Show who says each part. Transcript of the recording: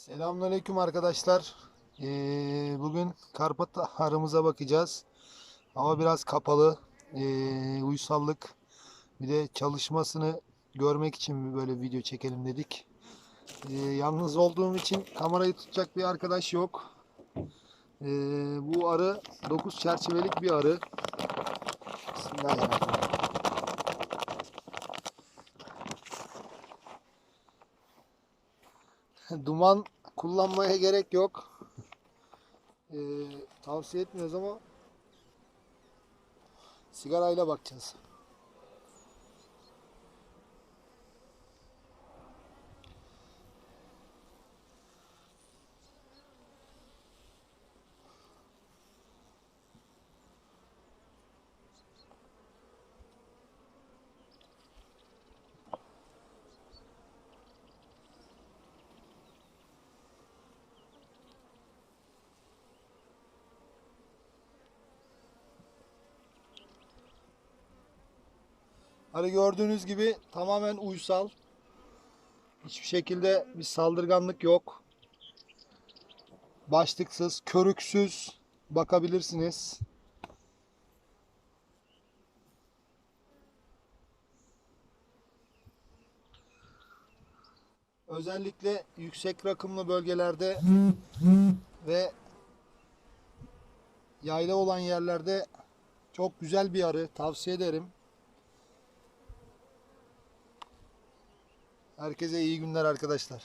Speaker 1: Selamünaleyküm arkadaşlar. Ee, bugün Karpat arımıza bakacağız. Hava biraz kapalı. Ee, uysallık. Bir de çalışmasını görmek için böyle video çekelim dedik. Ee, yalnız olduğum için kamerayı tutacak bir arkadaş yok. Ee, bu arı 9 çerçevelik bir arı. Bismillahirrahmanirrahim. Duman kullanmaya gerek yok. Ee, tavsiye etmiyoruz ama sigarayla bakacağız. Hani gördüğünüz gibi tamamen uysal. Hiçbir şekilde bir saldırganlık yok. Başlıksız, körüksüz bakabilirsiniz. Özellikle yüksek rakımlı bölgelerde ve yayla olan yerlerde çok güzel bir arı. Tavsiye ederim. Herkese iyi günler arkadaşlar.